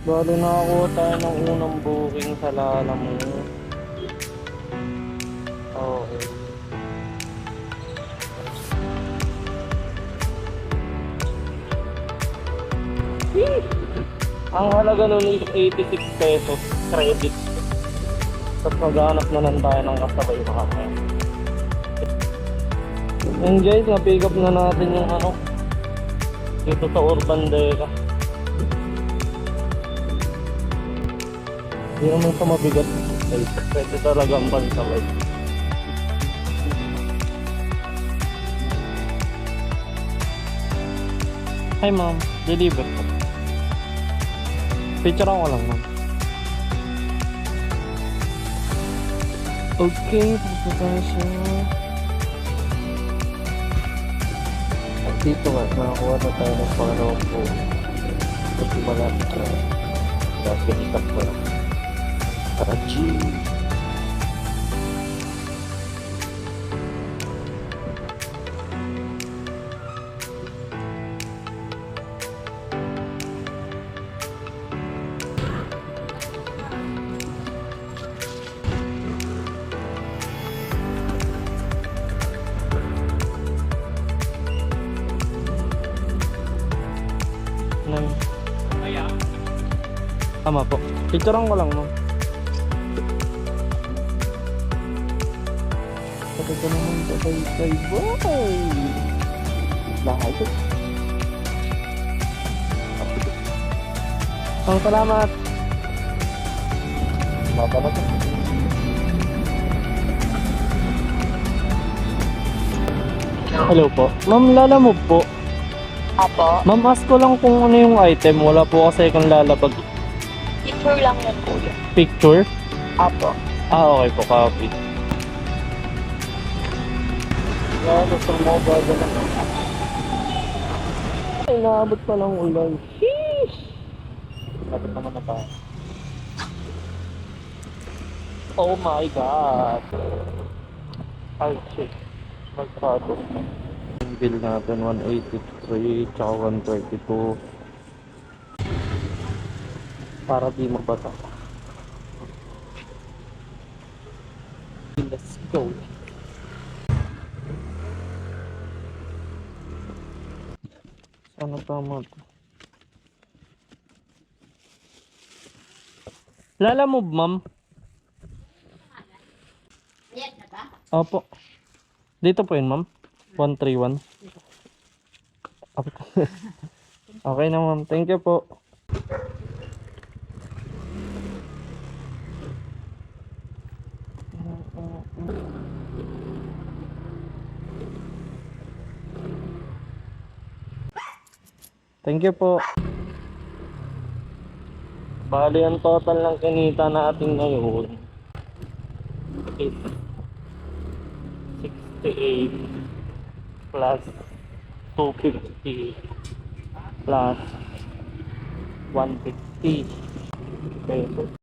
Bali nakakuha tayo ng unang booking sa Lalamove. Okay. Yee! Ang halaga nun is 86 pesos credit. Tapos maghanap na lang tayo ng kasabay makakaya. Yan guys, na-pick up na natin yung ano dito sa Urban Deca. Hindi naman sa mabigat. Pwede talaga ang pansabay. Hi ma'am, deliver po. Picture ako lang ma'am. Okay, pupunta tayo siya. At dito nga, nakakuha na tayo ng pangalawang po. Kasi malapit na. Dahil pinitap ko lang. Nang... Tama po. Picturean ko lang, ma'am. Sabi ko naman sa kay boy. Ko. Ang salamat. Mabalot. Hello po. Ma'am, lalamove po. Apo, Ma'am, ask ko lang kung ano yung item. Wala po kasi kang lalabag picture lang yan po yun. picture. Apo. Ah, okay po, copy. Yeah, gusto mo ba na Ay, naabot pa ng ulan. Sheesh! Naabot naman na tayo. Oh my God! Ay, shit. Magkado. Yung bill natin, 183, tsaka 122. Para di mabata. Let's go. Sana tama to. Lala move, ma'am. Yan na ba? Opo. Dito po yun, ma'am. 131. Opo. okay na, ma'am. Thank you po. Thank you po. Bali, ang total ng kinita natin ngayon is 68 plus 250 plus 150 pesos.